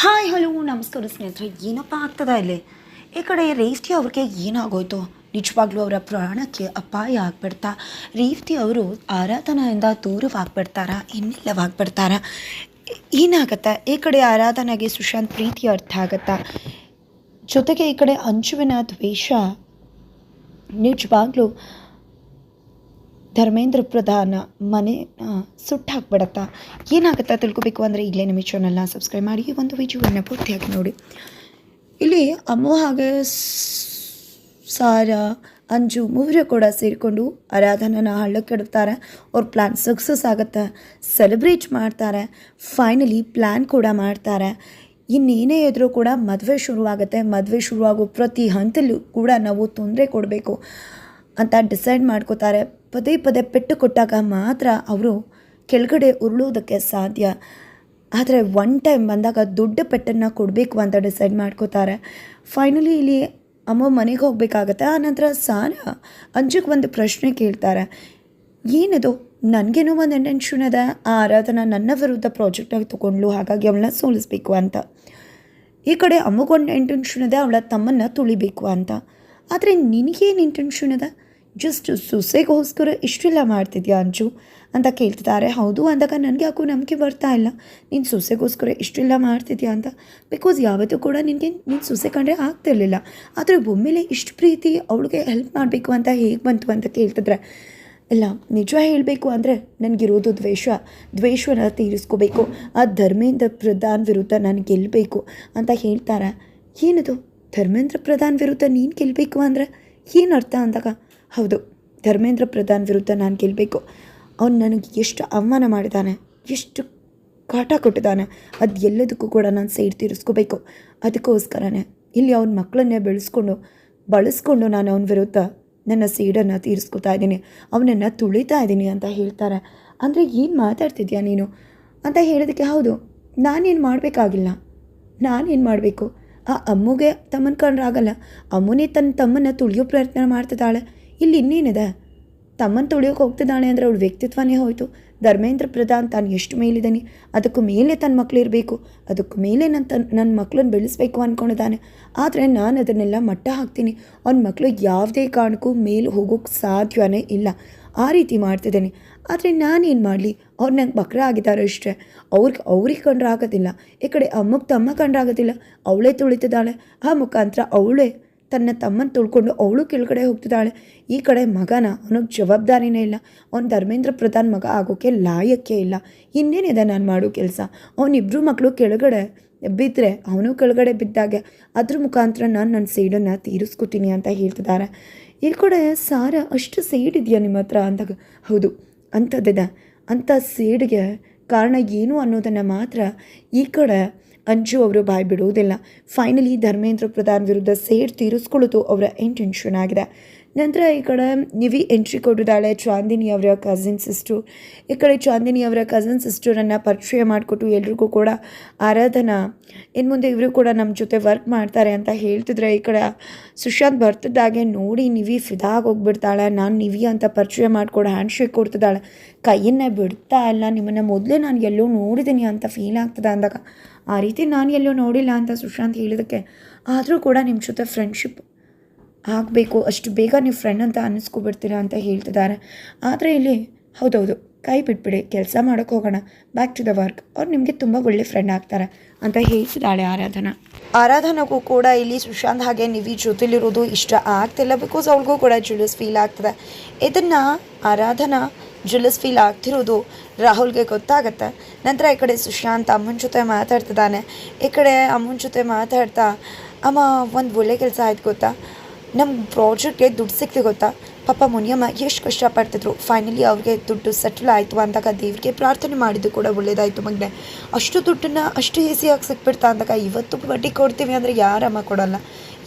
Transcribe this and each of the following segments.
Hi, hello, ನಮಸ್ಕಾರ ಸ್ನೇಹಿತರೆ. ಏನಪ್ಪ ಆಗ್ತದ ಇಲ್ಲಿ? ಈ ಕಡೆ ರೇವತಿ ಅವ್ರಿಗೆ ಏನಾಗೋಯ್ತು? ನಿಜವಾಗ್ಲೂ ಅವರ ಪ್ರಾಣಕ್ಕೆ ಅಪಾಯ ಆಗ್ಬಿಡ್ತಾ ರೇವತಿ ಅವರು ಆರಾಧನೆಯಿಂದ ದೂರವಾಗ್ಬಿಡ್ತಾರ, ಇನ್ನಿಲ್ಲವಾಗ್ಬಿಡ್ತಾರ? ಏನಾಗತ್ತಾ? ಈ ಕಡೆ ಆರಾಧನೆಗೆ ಸುಶಾಂತ್ ಪ್ರೀತಿ ಅರ್ಥ ಆಗತ್ತಾ? ಜೊತೆಗೆ ಈ ಕಡೆ ಅಂಜುವಿನ ದ್ವೇಷ ನಿಜವಾಗ್ಲೂ ಧರ್ಮೇಂದ್ರ ಪ್ರಧಾನ ಮನೆ ಸುಟ್ಟು ಏನಾಗುತ್ತಾ ತಿಳ್ಕೊಬೇಕು ಅಂದರೆ ಈಗಲೇ ನಿಮ್ಮ ಚಾನಲ್ನ ಸಬ್ಸ್ಕ್ರೈಬ್ ಮಾಡಿ, ಈ ಒಂದು ವಿಡಿಯೋವನ್ನು ಪೂರ್ತಿಯಾಗಿ ನೋಡಿ. ಇಲ್ಲಿ ಅಮ್ಮ ಹಾಗೆ ಸಾರ, ಅಂಜು ಮೂವರು ಕೂಡ ಸೇರಿಕೊಂಡು ಆರಾಧನನ ಹಳ್ಳಕ್ಕಿಡ್ತಾರೆ ಅವ್ರ ಪ್ಲ್ಯಾನ್ ಸಕ್ಸಸ್ ಆಗುತ್ತೆ. ಸೆಲೆಬ್ರೇಟ್ ಮಾಡ್ತಾರೆ. ಫೈನಲಿ ಪ್ಲ್ಯಾನ್ ಕೂಡ ಮಾಡ್ತಾರೆ. ಇನ್ನೇನೇ ಇದ್ರೂ ಕೂಡ ಮದುವೆ ಶುರುವಾಗುತ್ತೆ. ಮದುವೆ ಶುರುವಾಗೋ ಪ್ರತಿ ಹಂತಲ್ಲೂ ಕೂಡ ನಾವು ತೊಂದರೆ ಕೊಡಬೇಕು ಅಂತ ಡಿಸೈಡ್ ಮಾಡ್ಕೋತಾರೆ. ಪದೇ ಪದೇ ಪೆಟ್ಟು ಕೊಟ್ಟಾಗ ಮಾತ್ರ ಅವರು ಕೆಳಗಡೆ ಉರುಳೋದಕ್ಕೆ ಸಾಧ್ಯ. ಆದರೆ ಒನ್ ಟೈಮ್ ಬಂದಾಗ ದೊಡ್ಡ ಪೆಟ್ಟನ್ನು ಕೊಡಬೇಕು ಅಂತ ಡಿಸೈಡ್ ಮಾಡ್ಕೋತಾರೆ. ಫೈನಲಿ ಇಲ್ಲಿ ಅಮ್ಮ ಮನೆಗೆ ಹೋಗಬೇಕಾಗತ್ತೆ. ಆನಂತರ ಸಾರ ಅಂಜಕ್ಕೆ ಒಂದು ಪ್ರಶ್ನೆ ಕೇಳ್ತಾರೆ. ಏನದು? ನನಗೇನೋ ಒಂದು ಇಂಟೆನ್ಷನ್ ಅದ ಆ ಆರಾಧನಾ ನನ್ನ ವಿರುದ್ಧ ಪ್ರಾಜೆಕ್ಟಾಗಿ ತೊಗೊಂಡ್ಲು ಹಾಗಾಗಿ ಅವಳನ್ನ ಸೋಲಿಸ್ಬೇಕು ಅಂತ. ಈ ಕಡೆ ಅಮ್ಮಗೊಂದು ಇಂಟೆನ್ಷನ್ ಇದೆ. ಅವಳ ತಮ್ಮನ್ನು ತುಳಿಬೇಕು ಅಂತ. ಆದರೆ ನಿನಗೇನು ಇಂಟೆನ್ಷನ್ ಇದೆ? ಜಸ್ಟ್ ಸೊಸೆಗೋಸ್ಕರ ಇಷ್ಟೆಲ್ಲ ಮಾಡ್ತಿದ್ಯಾ ಅಂಚು? ಅಂತ ಕೇಳ್ತಿದ್ದಾರೆ. ಹೌದು, ಅಂದಾಗ ನನಗೆ ಯಾಕೋ ನಂಬಿಕೆ ಬರ್ತಾ ಇಲ್ಲ. ನೀನು ಸೊಸೆಗೋಸ್ಕರ ಇಷ್ಟೆಲ್ಲ ಮಾಡ್ತಿದ್ಯಾ ಅಂತ? ಬಿಕಾಸ್ ಯಾವತ್ತೂ ಕೂಡ ನಿನಗೆ ನೀನು ಸೊಸೆ ಕಂಡ್ರೆ ಆಗ್ತಿರ್ಲಿಲ್ಲ ಆದರೆ ಒಮ್ಮೆಲೆ ಇಷ್ಟು ಪ್ರೀತಿ ಅವಳಿಗೆ ಹೆಲ್ಪ್ ಮಾಡಬೇಕು ಅಂತ ಹೇಗೆ ಬಂತು ಅಂತ ಕೇಳ್ತಿದ್ರೆ, ಇಲ್ಲ, ನಿಜ ಹೇಳಬೇಕು ಅಂದರೆ ನನಗಿರೋದು ದ್ವೇಷ. ದ್ವೇಷನ ತೀರಿಸ್ಕೋಬೇಕು. ಆ ಧರ್ಮೇಂದ್ರ ಪ್ರಧಾನ್ ವಿರುದ್ಧ ನಾನು ಗೆಲ್ಲಬೇಕು ಅಂತ ಹೇಳ್ತಾರೆ. ಏನದು? ಧರ್ಮೇಂದ್ರ ಪ್ರಧಾನ್ ವಿರುದ್ಧ ನೀನು ಗೆಲ್ಲಬೇಕು ಅಂದರೆ ಏನು ಅರ್ಥ ಅಂದಾಗ? ಹೌದು, ಧರ್ಮೇಂದ್ರ ಪ್ರಧಾನ್ ವಿರುದ್ಧ ನಾನು ಗೆಲ್ಲಬೇಕು ಅವನು ನನಗೆ ಎಷ್ಟು ಅವಮಾನ ಮಾಡಿದ್ದಾನೆ ಎಷ್ಟು ಕಾಟ ಕೊಟ್ಟಿದ್ದಾನೆ ಅದು ಎಲ್ಲದಕ್ಕೂ ಕೂಡ ನಾನು ಸೈಡ್ ತೀರಿಸ್ಕೋಬೇಕು. ಅದಕ್ಕೋಸ್ಕರನೇ ಇಲ್ಲಿ ಅವನ ಮಕ್ಕಳನ್ನೇ ಬೆಳೆಸ್ಕೊಂಡು, ಬಳಸ್ಕೊಂಡು ನಾನು ಅವನ ವಿರುದ್ಧ ನನ್ನ ಸೀಡನ್ನು ತೀರಿಸ್ಕೊತಾ ಇದ್ದೀನಿ, ಅವನನ್ನು ತುಳಿತಾ ಇದ್ದೀನಿ ಅಂತ ಹೇಳ್ತಾರೆ. ಅಂದರೆ ಏನು ಮಾತಾಡ್ತಿದ್ಯಾ ನೀನು? ಅಂತ ಹೇಳೋದಕ್ಕೆ ಹೌದು, ನಾನೇನು ಮಾಡಬೇಕಾಗಿಲ್ಲ. ನಾನೇನು ಮಾಡಬೇಕು? ಆ ಅಮ್ಮಗೆ ತಮ್ಮನ ಕಂಡ್ರೆ ಆಗಲ್ಲ ಅಮ್ಮನೇ ತನ್ನ ತಮ್ಮನ್ನು ತುಳಿಯೋ ಪ್ರಯತ್ನ ಮಾಡ್ತಿದ್ದಾಳೆ. ಇಲ್ಲಿ ಇನ್ನೇನಿದೆ? ತಮ್ಮನ್ನು ತುಳಿಯೋಕೆ ಹೋಗ್ತಿದ್ದಾಳೆ ಅಂದರೆ ಅವಳ ವ್ಯಕ್ತಿತ್ವನೇ ಹೋಯಿತು. ಧರ್ಮೇಂದ್ರ ಪ್ರಧಾನ್ ತಾನು ಎಷ್ಟು ಮೇಲಿದ್ದಾನೆ? ಅದಕ್ಕೂ ಮೇಲೆ ತನ್ನ ಮಕ್ಳು ಇರಬೇಕು. ಅದಕ್ಕೂ ಮೇಲೆ ನನ್ನ ತನ್ನ ನನ್ನ ಮಕ್ಕಳನ್ನು ಬೆಳೆಸಬೇಕು ಅಂದ್ಕೊಂಡಿದ್ದಾನೆ ಆದರೆ ನಾನು ಅದನ್ನೆಲ್ಲ ಮಟ್ಟ ಹಾಕ್ತೀನಿ. ಅವ್ನ ಮಕ್ಕಳು ಯಾವುದೇ ಕಾರಣಕ್ಕೂ ಮೇಲೆ ಹೋಗೋಕ್ಕೆ ಸಾಧ್ಯವೇ ಇಲ್ಲ. ಆ ರೀತಿ ಮಾಡ್ತಿದ್ದೇನೆ. ಆದರೆ ನಾನೇನು ಮಾಡಲಿ? ಅವ್ರು ನಂಗೆ ಬಕ್ರ ಆಗಿದ್ದಾರೆ ಅಷ್ಟೇ. ಅವ್ರಿಗೆ ಅವ್ರಿಗೆ ಕಂಡ್ರಾಗೋದಿಲ್ಲ. ಈ ಕಡೆ ಅಮ್ಮಕ್ಕೆ ತಮ್ಮ ಕಂಡ್ರಾಗೋದಿಲ್ಲ. ಅವಳೇ ತುಳಿತಿದ್ದಾಳೆ. ಆ ಮುಖಾಂತರ ಅವಳೇ ತನ್ನ ತಮ್ಮನ ತುಳ್ಕೊಂಡು ಅವಳು ಕೆಳಗಡೆ ಹೋಗ್ತಿದ್ದಾಳೆ. ಈ ಕಡೆ ಮಗನ ಅವನಿಗೆ ಜವಾಬ್ದಾರಿನೇ ಇಲ್ಲ. ಅವ್ನು ಧರ್ಮೇಂದ್ರ ಪ್ರಧಾನ್ ಮಗ ಆಗೋಕ್ಕೆ ಲಾಯಕ್ಕೆ ಇಲ್ಲ. ಇನ್ನೇನಿದೆ ನಾನು ಮಾಡೋ ಕೆಲಸ? ಅವನಿಬ್ಬರು ಮಕ್ಕಳು ಕೆಳಗಡೆ ಬಿದ್ದರೆ ಅವನು ಕೆಳಗಡೆ ಬಿದ್ದಾಗೆ. ಅದ್ರ ಮುಖಾಂತರ ನಾನು ನನ್ನ ಸೈಡನ್ನು ತೀರಿಸ್ಕೊತೀನಿ ಅಂತ ಹೇಳ್ತಿದ್ದಾರೆ. ಈ ಕಡೆ ಸಾರ, ಅಷ್ಟು ಸೇಡ್ ಇದೆಯಾ ನಿಮ್ಮ ಹತ್ರ? ಅಂದಾಗ, ಹೌದು. ಅಂಥದ್ದಿದೆ. ಅಂಥ ಸೇಡ್ಗೆ ಕಾರಣ ಏನು ಅನ್ನೋದನ್ನು ಮಾತ್ರ ಈ ಕಡೆ ಅಂಜು ಅವರು ಬಾಯಿ ಬಿಡುವುದಿಲ್ಲ. ಫೈನಲಿ ಧರ್ಮೇಂದ್ರ ಪ್ರಧಾನ್ ವಿರುದ್ಧ ಸೇಡ್ ತೀರಿಸ್ಕೊಳ್ಳೋದು ಅವರ ಇಂಟೆನ್ಷನ್ ಆಗಿದೆ. ನಂತರ ಈ ಕಡೆ ನಿವಿ ಎಂಟ್ರಿ ಕೊಟ್ಟಿದ್ದಾಳೆ ಚಾಂದಿನಿ ಅವರ ಕಸಿನ್ ಸಿಸ್ಟರ್ ಈ ಕಡೆ ಚಾಂದಿನಿ ಅವರ ಕಸಿನ್ ಸಿಸ್ಟರನ್ನು ಪರಿಚಯ ಮಾಡಿಕೊಟ್ಟು ಎಲ್ರಿಗೂ ಕೂಡ ಆರಾಧನಾ ಇನ್ನು ಮುಂದೆ ಇವರು ಕೂಡ ನಮ್ಮ ಜೊತೆ ವರ್ಕ್ ಮಾಡ್ತಾರೆ ಅಂತ ಹೇಳ್ತಿದ್ರೆ ಈ ಕಡೆ ಸುಶಾಂತ್ ಬರ್ತಿದ್ದಾಗೆ ನೋಡಿ ನಿವಿ ಫಿದಾಗಿ ಹೋಗ್ಬಿಡ್ತಾಳೆ. ನಾನು ನಿವಿ ಅಂತ ಪರಿಚಯ ಮಾಡಿಕೊಡು ಹ್ಯಾಂಡ್ ಶೇಕ್ ಕೊಡ್ತಿದ್ದಾಳೆ. ಕೈಯನ್ನೇ ಬಿಡ್ತಾ ಇಲ್ಲ. ನಿಮ್ಮನ್ನು ಮೊದಲೇ ನಾನು ಎಲ್ಲೋ ನೋಡಿದ್ದೀನಿ ಅಂತ ಫೀಲ್ ಆಗ್ತದೆ ಅಂದಾಗ. ಆ ರೀತಿ ನಾನು ಎಲ್ಲೂ ನೋಡಿಲ್ಲ ಅಂತ ಸುಶಾಂತ್ ಹೇಳಿದಕ್ಕೆ, ಆದರೂ ಕೂಡ ನಿಮ್ಮ ಜೊತೆ ಫ್ರೆಂಡ್ಶಿಪ್ ಆಗಬೇಕು, ಅಷ್ಟು ಬೇಗ ನೀವು ಫ್ರೆಂಡ್ ಅಂತ ಅನ್ನಿಸ್ಕೊಬಿಡ್ತೀರಾ ಅಂತ ಹೇಳ್ತಿದ್ದಾರೆ. ಆದರೆ ಇಲ್ಲಿ, ಹೌದೌದು, ಕೈ ಬಿಟ್ಬಿಡಿ, ಕೆಲಸ ಮಾಡೋಕ್ಕೆ ಹೋಗೋಣ ಬ್ಯಾಕ್ ಟು ದ ವರ್ಕ್ ಅವ್ರು ನಿಮಗೆ ತುಂಬ ಒಳ್ಳೆ ಫ್ರೆಂಡ್ ಆಗ್ತಾರೆ ಅಂತ ಹೇಳ್ತಿದ್ದಾಳೆ ಆರಾಧನಾ. ಆರಾಧನಾಗೂ ಕೂಡ ಇಲ್ಲಿ ಸುಶಾಂತ್ ಹಾಗೆ ನಿವಿ ಜೊತೆಲಿರೋದು ಇಷ್ಟ ಆಗ್ತಿಲ್ಲ ಬಿಕಾಸ್ ಅವ್ಳಿಗೂ ಕೂಡ ಜುಲಿಯಸ್ ಫೀಲ್ ಆಗ್ತದೆ. ಇದನ್ನು ಆರಾಧನಾ ಜುಲಸ್ ಫೀಲ್ ಆಗ್ತಿರೋದು ರಾಹುಲ್ಗೆ ಗೊತ್ತಾಗತ್ತೆ. ನಂತರ ಈ ಕಡೆ ಸುಶಾಂತ್ ಅಮ್ಮನ ಜೊತೆ ಮಾತಾಡ್ತಿದ್ದಾನೆ. ಈ ಕಡೆ ಅಮ್ಮನ ಜೊತೆ ಮಾತಾಡ್ತಾ, ಅಮ್ಮ, ಒಂದು ಒಳ್ಳೆ ಕೆಲಸ ಆಯ್ತು ಗೊತ್ತಾ? ನಮ್ಮ ಪ್ರಾಜೆಕ್ಟ್ಗೆ ದುಡ್ಡು ಸಿಕ್ತು ಗೊತ್ತಾ? ಪಾಪ ಮುನಿಯಮ್ಮ ಎಷ್ಟು ಕಷ್ಟಪಡ್ತಿದ್ರು. ಫೈನಲಿ ಅವ್ರಿಗೆ ದುಡ್ಡು ಸೆಟ್ಲ್ ಆಯಿತು ಅಂದಾಗ ದೇವ್ರಿಗೆ ಪ್ರಾರ್ಥನೆ ಮಾಡಿದ್ದು ಕೂಡ ಒಳ್ಳೇದಾಯಿತು ಮಗ್ನೆ. ಅಷ್ಟು ದುಡ್ಡನ್ನು ಅಷ್ಟು ಈಸಿಯಾಗಿ ಸಿಕ್ಬಿಡ್ತಾ ಅಂದಾಗ ಇವತ್ತು ಬಡ್ಡಿ ಕೊಡ್ತೀವಿ ಅಂದರೆ ಯಾರಮ್ಮ ಕೊಡಲ್ಲ.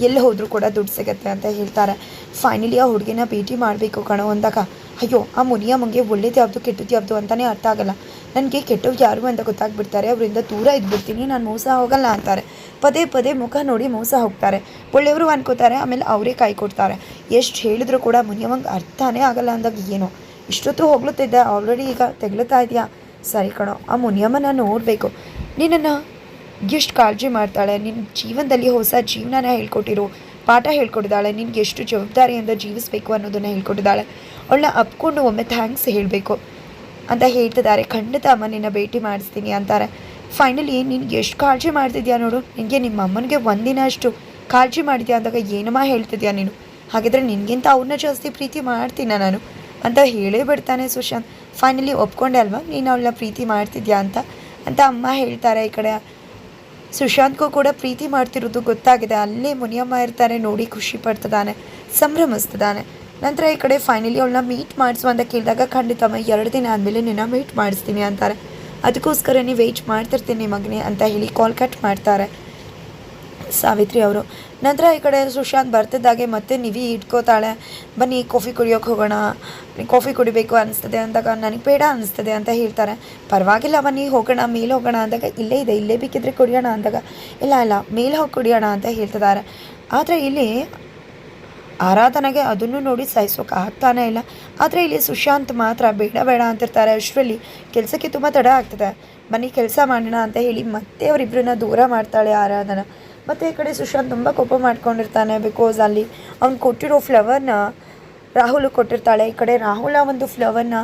ಎಲ್ಲಿ ಹೋದರೂ ಕೂಡ ದುಡ್ಡು ಸಿಗತ್ತೆ ಅಂತ ಹೇಳ್ತಾರೆ. ಫೈನಲಿ ಆ ಹುಡುಗಿನ ಭೇಟಿ ಮಾಡಬೇಕು ಕಣೋ ಅಂದಾಗ ಅಯ್ಯೋ, ಆ ಮುನಿಯಮ್ಮಂಗೆ ಒಳ್ಳೇದು ಯಾವುದು ಕೆಟ್ಟದ್ದು ಯಾವುದು ಅಂತಲೇ ಅರ್ಥ ಆಗಲ್ಲ. ನನಗೆ ಕೆಟ್ಟವ್ರು ಯಾರು ಅಂತ ಗೊತ್ತಾಗ್ಬಿಡ್ತಾರೆ. ಅವರಿಂದ ದೂರ ಇದ್ಬಿಡ್ತೀನಿ, ನಾನು ಮೋಸ ಹೋಗಲ್ಲ ಅಂತಾರೆ. ಪದೇ ಪದೇ ಮುಖ ನೋಡಿ ಮೋಸ ಹೋಗ್ತಾರೆ. ಒಳ್ಳೆಯವರು ಅನ್ಕೋತಾರೆ, ಆಮೇಲೆ ಅವರೇ ಕೈ ಕೊಡ್ತಾರೆ. ಎಷ್ಟು ಹೇಳಿದ್ರು ಕೂಡ ಮುನಿಯಮ್ಮಂಗೆ ಅರ್ಥನೇ ಆಗಲ್ಲ ಅಂದಾಗ ಏನು? ಇಷ್ಟೊತ್ತು ಹೋಗ್ಲತ್ತಿದ್ದೆ ಆಲ್ರೆಡಿ ಈಗ ತೆಗ್ಲುತ್ತಾ ಇದೆಯಾ? ಸರಿ ಕಣೋ, ಆ ಮುನಿಯಮ್ಮನ ನೋಡಬೇಕು. ನಿನ್ನನ್ನು ಎಷ್ಟು ಕಾಳಜಿ ಮಾಡ್ತಾಳೆ? ನಿನ್ನ ಜೀವನದಲ್ಲಿ ಹೊಸ ಜೀವನನ ಹೇಳ್ಕೊಟ್ಟಿರು. ಪಾಠ ಹೇಳ್ಕೊಟ್ಟಿದ್ದಾಳೆ. ನಿನ್ಗೆ ಎಷ್ಟು ಜವಾಬ್ದಾರಿಯಿಂದ ಜೀವಿಸಬೇಕು ಅನ್ನೋದನ್ನು ಹೇಳ್ಕೊಟ್ಟಿದ್ದಾಳೆ. ಅವಳನ್ನ ಅಪ್ಕೊಂಡು ಒಮ್ಮೆ ಥ್ಯಾಂಕ್ಸ್ ಹೇಳಬೇಕು ಅಂತ ಹೇಳ್ತಿದ್ದಾರೆ. ಖಂಡಿತ ಅಮ್ಮ, ನಿನ್ನ ಭೇಟಿ ಮಾಡಿಸ್ತೀನಿ ಅಂತಾರೆ. ಫೈನಲಿ ನೀನು ಎಷ್ಟು ಕಾಳಜಿ ಮಾಡ್ತಿದ್ಯಾ ನೋಡು. ನಿನಗೆ ನಿಮ್ಮ ಅಮ್ಮನಿಗೆ ಒಂದಿನ ಅಷ್ಟು ಕಾಳಜಿ ಮಾಡಿದ್ಯಾ ಅಂದಾಗ ಏನಮ್ಮ ಹೇಳ್ತಿದ್ಯಾ ನೀನು? ಹಾಗಿದ್ರೆ ನಿನಗಿಂತ ಅವ್ರನ್ನ ಜಾಸ್ತಿ ಪ್ರೀತಿ ಮಾಡ್ತೀನ ನಾನು? ಅಂತ ಹೇಳೇ ಬಿಡ್ತಾನೆ ಸುಶಾಂತ್. ಫೈನಲಿ ಒಪ್ಕೊಂಡೆ ಅಲ್ವಾ? ನೀನು ಅವಳನ್ನ ಪ್ರೀತಿ ಮಾಡ್ತಿದ್ಯಾ ಅಂತ? ಅಂತ ಅಮ್ಮ ಹೇಳ್ತಾರೆ ಈ ಕಡೆ. ಸುಶಾಂತ್ಗೂ ಕೂಡ ಪ್ರೀತಿ ಮಾಡ್ತಿರೋದು ಗೊತ್ತಾಗಿದೆ. ಅಲ್ಲೇ ಮುನಿಯಮ್ಮ ಇರ್ತಾರೆ, ನೋಡಿ ಖುಷಿ ಪಡ್ತಿದ್ದಾನೆ, ಸಂಭ್ರಮಿಸ್ತಿದ್ದಾನೆ. ನಂತರ ಈ ಕಡೆ ಫೈನಲಿ ಅವಳನ್ನ ಮೀಟ್ ಮಾಡಿಸು ಅಂತ ಕೇಳಿದಾಗ ಖಂಡಿತಮ್ಮ ಎರಡು ದಿನ ಆದಮೇಲೆ ನಿನ್ನ ಮೀಟ್ ಮಾಡಿಸ್ತೀನಿ ಅಂತಾರೆ. ಅದಕ್ಕೋಸ್ಕರ ನೀವು ವೆಯ್ಟ್ ಮಾಡ್ತಿರ್ತೀನಿ ಮಗನೇ ಅಂತ ಹೇಳಿ ಕಾಲ್ ಕಟ್ ಮಾಡ್ತಾರೆ. ಸಾವಿತ್ರಿ ಅವರು. ನಂತರ ಈ ಕಡೆ ಸುಶಾಂತ್ ಬರ್ತಿದ್ದಾಗೆ ಮತ್ತೆ ನಿವಿ ಇಟ್ಕೋತಾಳೆ ಬನ್ನಿ ಕಾಫಿ ಕುಡಿಯೋಕೆ ಹೋಗೋಣ. ಕಾಫಿ ಕುಡಿಬೇಕು ಅನಿಸ್ತದೆ ಅಂದಾಗ ನನಗೆ ಬೇಡ ಅನಿಸ್ತದೆ ಅಂತ ಹೇಳ್ತಾರೆ. ಪರವಾಗಿಲ್ಲ ಬನ್ನಿ, ಹೋಗೋಣ, ಮೇಲೆ ಹೋಗೋಣ ಅಂದಾಗ ಇಲ್ಲೇ ಇದೆ, ಇಲ್ಲೇ ಬೇಕಿದ್ರೆ ಕುಡಿಯೋಣ ಅಂದಾಗ. ಇಲ್ಲ ಇಲ್ಲ, ಮೇಲೆ ಹೋಗಿ ಕುಡಿಯೋಣ ಅಂತ ಹೇಳ್ತಿದ್ದಾರೆ. ಆದರೆ ಇಲ್ಲಿ ಆರಾಧನೆಗೆ ಅದನ್ನು ನೋಡಿ ಸಹಿಸೋಕೆ ಆಗ್ತಾನೇ ಇಲ್ಲ. ಆದರೆ ಇಲ್ಲಿ ಸುಶಾಂತ್ ಮಾತ್ರ ಬೇಡ ಬೇಡ ಅಂತಿರ್ತಾರೆ. ಅಷ್ಟರಲ್ಲಿ ಕೆಲಸಕ್ಕೆ ತುಂಬ ತಡ ಆಗ್ತದೆ. ಬನ್ನಿ, ಕೆಲಸ ಮಾಡೋಣ ಅಂತ ಹೇಳಿ ಮತ್ತೆ ಅವರಿಬ್ಬರನ್ನ ದೂರ ಮಾಡ್ತಾಳೆ ಆರಾಧನ. ಮತ್ತು ಈ ಕಡೆ ಸುಶಾಂತ್ ತುಂಬ ಕೋಪ ಮಾಡ್ಕೊಂಡಿರ್ತಾನೆ ಬಿಕಾಸ್ ಅಲ್ಲಿ ಅವ್ನು ಕೊಟ್ಟಿರೋ ಫ್ಲವರ್ನ ರಾಹುಲ್ ಕೊಟ್ಟಿರ್ತಾಳೆ. ಈ ಕಡೆ ರಾಹುಲ್ ಒಂದು ಫ್ಲವರ್ನ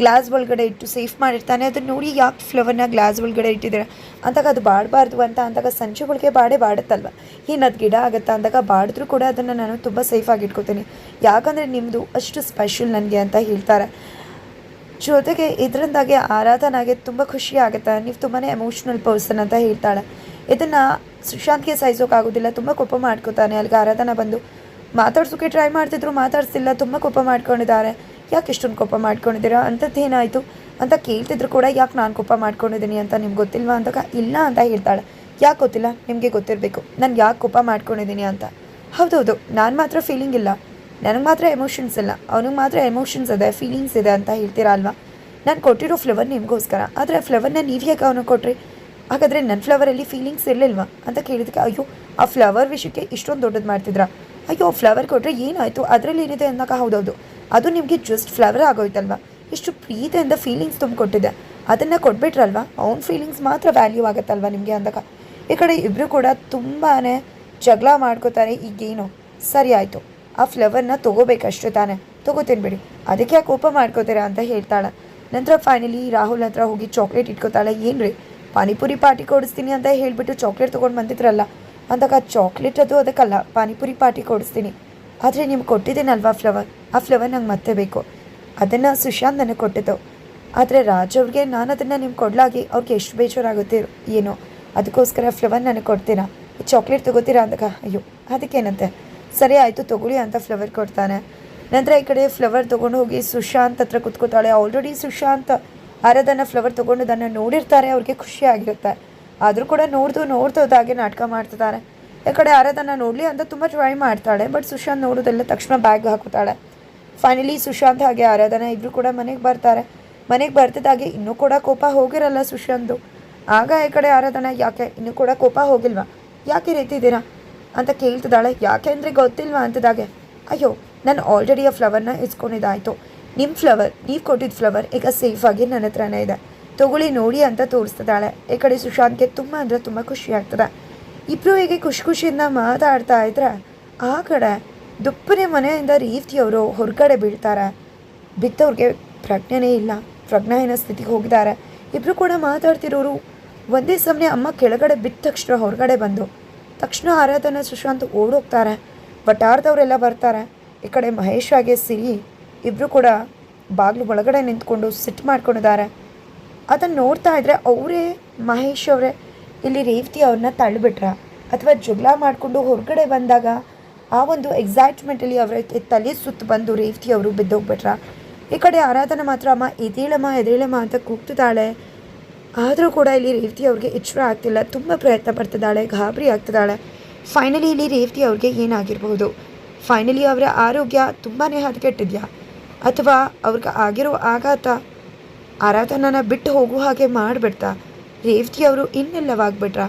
ಗ್ಲಾಸ್ ಒಳಗಡೆ ಇಟ್ಟು ಸೇಫ್ ಮಾಡಿರ್ತಾನೆ. ಅದನ್ನು ನೋಡಿ ಯಾಕೆ ಫ್ಲವರ್ನ ಗ್ಲಾಸ್ ಒಳಗಡೆ ಇಟ್ಟಿದ್ದಾರೆ. ಅಂದಾಗ ಅದು ಬಾಡಬಾರ್ದು ಅಂತ ಅಂದಾಗ ಸಂಜೆ ಒಳಗೆ ಬಾಡೇ ಬಾಡುತ್ತಲ್ವ? ಏನು ಅದು ಗಿಡ ಆಗುತ್ತಾ ಅಂದಾಗ ಬಾಡಿದ್ರೂ ಕೂಡ ಅದನ್ನು ನಾನು ತುಂಬ ಸೇಫಾಗಿ ಇಟ್ಕೋತೀನಿ. ಯಾಕಂದರೆ ನಿಮ್ಮದು ಅಷ್ಟು ಸ್ಪೆಷಲ್ ನನಗೆ ಅಂತ ಹೇಳ್ತಾರೆ. ಜೊತೆಗೆ ಇದರಿಂದಾಗಿ ಆರಾಧನಾಗೆ ತುಂಬ ಖುಷಿ ಆಗುತ್ತೆ. ನೀವು ತುಂಬಾ ಎಮೋಷ್ನಲ್ ಪರ್ಸನ್ ಅಂತ ಹೇಳ್ತಾಳೆ. ಇದನ್ನು ಸುಶಾಂತ್ಗೆ ಸಹಿಸೋಕ್ಕಾಗೋದಿಲ್ಲ ತುಂಬ ಕೋಪ ಮಾಡ್ಕೋತಾನೆ. ಅಲ್ಲಿಗೆ ಆರಾಧನ ಬಂದು, ಮಾತಾಡ್ಸೋಕೆ ಟ್ರೈ ಮಾಡ್ತಿದ್ರು ಮಾತಾಡ್ಸಿಲ್ಲ ತುಂಬ ಕೋಪ ಮಾಡ್ಕೊಂಡಿದ್ದಾರೆ. ಯಾಕೆ ಇಷ್ಟೊಂದು ಕೋಪ ಮಾಡ್ಕೊಂಡಿದ್ದೀರಾ? ಅಂಥದ್ದೇನಾಯಿತು ಅಂತ ಕೇಳ್ತಿದ್ರು ಕೂಡ, ಯಾಕೆ ನಾನು ಕೋಪ ಮಾಡ್ಕೊಂಡಿದ್ದೀನಿ ಅಂತ ನಿಮ್ಗೆ ಗೊತ್ತಿಲ್ವಾ? ಅಂತ ಇಲ್ಲ ಅಂತ ಹೇಳ್ತಾಳೆ. ಯಾಕೆ ಗೊತ್ತಿಲ್ಲ? ನಿಮಗೆ ಗೊತ್ತಿರಬೇಕು. ನಾನು ಯಾಕೆ ಕೋಪ ಮಾಡ್ಕೊಂಡಿದ್ದೀನಿ ಅಂತ. ಹೌದೌದು, ನಾನು ಮಾತ್ರ ಫೀಲಿಂಗ್ ಇಲ್ಲ. ನನಗೆ ಮಾತ್ರ ಎಮೋಷನ್ಸ್ ಇಲ್ಲ. ಅವನಿಗೆ ಮಾತ್ರ ಎಮೋಷನ್ಸ್ ಇದೆ ಫೀಲಿಂಗ್ಸ್ ಇದೆ ಅಂತ ಹೇಳ್ತೀರಾ ಅಲ್ವಾ? ನಾನು ಕೊಟ್ಟಿರೋ ಫ್ಲವರ್ ನಿಮಗೋಸ್ಕರ. ಆದರೆ ಫ್ಲವರ್ನ ನೀವು ಯಾಕೆ ಅವನಿಗೆ ಕೊಟ್ರಿ? ಹಾಗಾದರೆ ನನ್ನ ಫ್ಲವರಲ್ಲಿ ಫೀಲಿಂಗ್ಸ್ ಇರಲಿಲ್ವಾ ಅಂತ ಕೇಳಿದಕ್ಕೆ ಅಯ್ಯೋ, ಆ ಫ್ಲವರ್ ವಿಷಯಕ್ಕೆ ಇಷ್ಟೊಂದು ದೊಡ್ಡದು ಮಾಡ್ತಿದ್ರಾ? ಅಯ್ಯೋ ಫ್ಲವರ್ ಕೊಟ್ಟರೆ ಏನಾಯಿತು? ಅದರಲ್ಲಿ ಏನಿದೆ ಅಂದಾಗ ಹೌದೌದು. ಅದು ನಿಮಗೆ ಜಸ್ಟ್ ಫ್ಲವರ್ ಆಗೋಯ್ತಲ್ವಾ? ಇಷ್ಟು ಪ್ರೀತಿಯಿಂದ ಫೀಲಿಂಗ್ಸ್ ತುಂಬಿಕೊಟ್ಟಿದೆ. ಅದನ್ನು ಕೊಟ್ಬಿಟ್ರಲ್ವ? ಅವ್ನ ಫೀಲಿಂಗ್ಸ್ ಮಾತ್ರ ವ್ಯಾಲ್ಯೂ ಆಗುತ್ತಲ್ವ ನಿಮಗೆ ಅಂದಾಗ? ಈ ಕಡೆ ಇಬ್ಬರು ಕೂಡ ತುಂಬಾ ಜಗಳ ಮಾಡ್ಕೋತಾರೆ, ಈಗೇನು? ಸರಿ ಆಯಿತು. ಆ ಫ್ಲವರ್ನ ತೊಗೋಬೇಕಷ್ಟು ತಾನೇ. ತೊಗೋತೀನಿ ಬಿಡಿ. ಅದಕ್ಕೆ ಯಾಕೆ ಕೋಪ ಮಾಡ್ಕೋತೀರಾ? ಅಂತ ಹೇಳ್ತಾಳೆ. ನಂತರ ಫೈನಲಿ ರಾಹುಲ್ ಹತ್ರ ಹೋಗಿ ಚಾಕ್ಲೇಟ್ ಇಟ್ಕೋತಾಳೆ. ಏನು ರೀ ಪಾನಿಪುರಿ ಪಾರ್ಟಿ ಕೊಡಿಸ್ತೀನಿ ಅಂತ ಹೇಳಿಬಿಟ್ಟು ಚಾಕ್ಲೇಟ್ ತೊಗೊಂಡು ಬಂದಿದ್ರಲ್ಲ, ಅಂದಾಗ ಚಾಕ್ಲೇಟ್ ಅದು ಅದಕ್ಕಲ್ಲ, ಪಾನಿಪುರಿ ಪಾರ್ಟಿ ಕೊಡಿಸ್ತೀನಿ. ಆದರೆ ನಿಮ್ಗೆ ಕೊಟ್ಟಿದ್ದೀನಲ್ವಾ ಫ್ಲವರ್? ಆ ಫ್ಲವರ್ ನಂಗೆ ಮತ್ತೆ ಬೇಕು. ಅದನ್ನು ಸುಶಾಂತ್ ನನಗೆ ಕೊಟ್ಟಿದ್ದು. ಆದರೆ ರಾಜ್ ಅವ್ರಿಗೆ ನಾನು ಅದನ್ನು ನಿಮ್ಗೆ ಕೊಡಲಾಗಿ ಅವ್ರಿಗೆ ಎಷ್ಟು ಬೇಜಾರಾಗುತ್ತೆ ಏನೋ. ಅದಕ್ಕೋಸ್ಕರ ಫ್ಲವರ್ ನನಗೆ ಕೊಡ್ತೀರಾ? ಚಾಕ್ಲೇಟ್ ತೊಗೋತೀರಾ ಅಂದಾಗ, ಅಯ್ಯೋ, ಅದಕ್ಕೇನಂತೆ? ಸರಿ ಆಯಿತು, ತೊಗೊಳ್ಳಿ ಅಂತ ಫ್ಲವರ್ ಕೊಡ್ತಾನೆ. ನಂತರ ಈ ಕಡೆ ಫ್ಲವರ್ ತೊಗೊಂಡು ಹೋಗಿ ಸುಶಾಂತ್ ಹತ್ರ ಕುತ್ಕೋತಾಳೆ. ಆಲ್ರೆಡಿ ಸುಶಾಂತ್ ಆರಾಧನ ಫ್ಲವರ್ ತೊಗೊಂಡದನ್ನು ನೋಡಿರ್ತಾರೆ, ಅವ್ರಿಗೆ ಖುಷಿ ಆಗಿರುತ್ತೆ. ಆದರೂ ಕೂಡ ನೋಡ್ದು ಹಾಗೆ ನಾಟಕ ಮಾಡ್ತಿದ್ದಾರೆ. ಈ ಕಡೆ ಆರಾಧನ ನೋಡಲಿ ಅಂತ ತುಂಬ ಟ್ರೈ ಮಾಡ್ತಾಳೆ ಬಟ್ ಸುಶಾಂತ್ ನೋಡೋದೆಲ್ಲ ತಕ್ಷಣ ಬ್ಯಾಗ್ ಹಾಕುತ್ತಾಳೆ. ಫೈನಲಿ ಸುಶಾಂತ್ ಹಾಗೆ ಆರಾಧನ ಇಬ್ಬರು ಕೂಡ ಮನೆಗೆ ಬರ್ತಾರೆ. ಮನೆಗೆ ಬರ್ತಿದ್ದಾಗೆ ಇನ್ನೂ ಕೂಡ ಕೋಪ ಹೋಗಿರಲ್ಲ ಸುಶಾಂತು. ಆಗ ಈ ಕಡೆ ಆರಾಧನ, ಯಾಕೆ? ಇನ್ನೂ ಕೂಡ ಕೋಪ ಹೋಗಿಲ್ವಾ? ಯಾಕೆ ರೀತಿದ್ದೀರಾ ಅಂತ ಕೇಳ್ತಿದ್ದಾಳೆ. ಯಾಕೆ ಅಂದರೆ ಗೊತ್ತಿಲ್ವಾ? ಅಂತದಾಗೆ ಅಯ್ಯೋ, ನಾನು ಆಲ್ರೆಡಿ ಆ ಫ್ಲವರ್ನ ಇಸ್ಕೊಂಡಿದ್ದಾಯಿತು. ನಿಮ್ಮ ಫ್ಲವರ್, ನೀವು ಕೊಟ್ಟಿದ್ದ ಫ್ಲವರ್ ಈಗ ಸೇಫಾಗಿ ನನ್ನ ಹತ್ರನೇ ಇದೆ. ತಗೊಳ್ಳಿ, ನೋಡಿ ಅಂತ ತೋರಿಸ್ತಿದ್ದಾಳೆ. ಈ ಕಡೆ ಸುಶಾಂತ್ಗೆ ತುಂಬ ಅಂದರೆ ತುಂಬ ಖುಷಿ ಆಗ್ತದೆ. ಇಬ್ಬರು ಹೀಗೆ ಖುಷಿ ಖುಷಿಯಿಂದ ಮಾತಾಡ್ತಾ ಇದ್ರೆ, ಆ ಕಡೆ ದುಪ್ಪನೆ ಮನೆಯಿಂದ ರೀತಿಯವರು ಹೊರಗಡೆ ಬೀಳ್ತಾರೆ. ಬಿದ್ದವ್ರಿಗೆ ಪ್ರಜ್ಞೆನೇ ಇಲ್ಲ. ಪ್ರಜ್ಞಾಹೀನ ಸ್ಥಿತಿಗೆ ಹೋಗಿದ್ದಾರೆ. ಇಬ್ಬರು ಕೂಡ ಮಾತಾಡ್ತಿರೋರು ಒಂದೇ ಸಮಯ ಅಮ್ಮ ಕೆಳಗಡೆ ಬಿದ್ದ ತಕ್ಷಣ ಹೊರಗಡೆ ಬಂದು, ತಕ್ಷಣ ಆರಾಧನಾ ಸುಶಾಂತ್ ಓಡೋಗ್ತಾರೆ. ವಟಾರ್ದವರೆಲ್ಲ ಬರ್ತಾರೆ. ಈ ಕಡೆ ಮಹೇಶ್ ಸಿರಿ ಇಬ್ಬರು ಕೂಡ ಬಾಗಿಲು ಒಳಗಡೆ ನಿಂತ್ಕೊಂಡು ಸಿಟ್ ಮಾಡ್ಕೊಂಡಿದ್ದಾರೆ. ಅದನ್ನು ನೋಡ್ತಾ ಇದ್ದರೆ ಅವರೇ ಮಹೇಶ್ ಅವರೇ, ಇಲ್ಲಿ ರೇವತಿ ಅವ್ರನ್ನ ತಳ್ಳಿಬಿಟ್ರ ಅಥವಾ ಜಗಳ ಮಾಡಿಕೊಂಡು ಹೊರಗಡೆ ಬಂದಾಗ ಆ ಒಂದು ಎಕ್ಸೈಟ್ಮೆಂಟಲ್ಲಿ ಅವರ ತಲೆ ಸುತ್ತು ಬಂದು ರೇವತಿ ಅವರು ಬಿದ್ದೋಗ್ಬಿಟ್ರ. ಈ ಕಡೆ ಆರಾಧನೆ ಮಾತ್ರ, ಅಮ್ಮ, ಎದೇಳಮ್ಮ ಎದೇಳಮ್ಮ ಅಂತ ಕೂಗ್ತಿದ್ದಾಳೆ. ಆದರೂ ಕೂಡ ಇಲ್ಲಿ ರೇವತಿ ಅವ್ರಿಗೆ ಎಚ್ಚರ ಆಗ್ತಿಲ್ಲ. ತುಂಬ ಪ್ರಯತ್ನ ಪಡ್ತಿದ್ದಾಳೆ, ಗಾಬರಿ ಆಗ್ತಿದ್ದಾಳೆ. ಫೈನಲಿ ಇಲ್ಲಿ ರೇವತಿ ಅವ್ರಿಗೆ ಏನಾಗಿರ್ಬೋದು? ಫೈನಲಿ ಅವರ ಆರೋಗ್ಯ ತುಂಬಾ ಹದಗೆಟ್ಟಿದ್ಯಾ? ಅಥವಾ ಅವ್ರಿಗೆ ಆಗಿರೋ ಆಘಾತ, ಆರಾಧನಾನ ಬಿಟ್ಟು ಹೋಗೋ ಹಾಗೆ ಮಾಡಿಬಿಡ್ತಾ, ರೇವತಿ ಅವರು ಇನ್ನೆಲ್ಲವಾಗ್ಬಿಟ್ರ.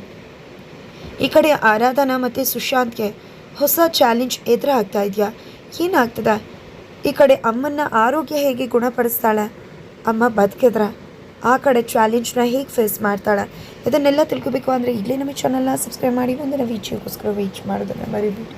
ಈ ಕಡೆ ಆರಾಧನಾ ಮತ್ತು ಸುಶಾಂತ್ಗೆ ಹೊಸ ಚಾಲೆಂಜ್ ಎದುರಾಗ್ತಾ ಇದೆಯಾ? ಏನಾಗ್ತದೆ? ಈ ಕಡೆ ಅಮ್ಮನ ಆರೋಗ್ಯ ಹೇಗೆ ಗುಣಪಡಿಸ್ತಾಳೆ? ಅಮ್ಮ ಬದುಕಿದ್ರ? ಆ ಕಡೆ ಚಾಲೆಂಜ್ನ ಹೇಗೆ ಫೇಸ್ ಮಾಡ್ತಾಳೆ? ಇದನ್ನೆಲ್ಲ ತಿಳ್ಕೊಬೇಕು ಅಂದರೆ ಇಲ್ಲೇ ನಮ್ಮ ಚಾನಲ್ನ ಸಬ್ಸ್ಕ್ರೈಬ್ ಮಾಡಿ ಒಂದು ವಿಡಿಯೋಗೋಸ್ಕರ ವೀಚ್ ಮಾಡೋದನ್ನು ಮರಿಬೇಡಿ.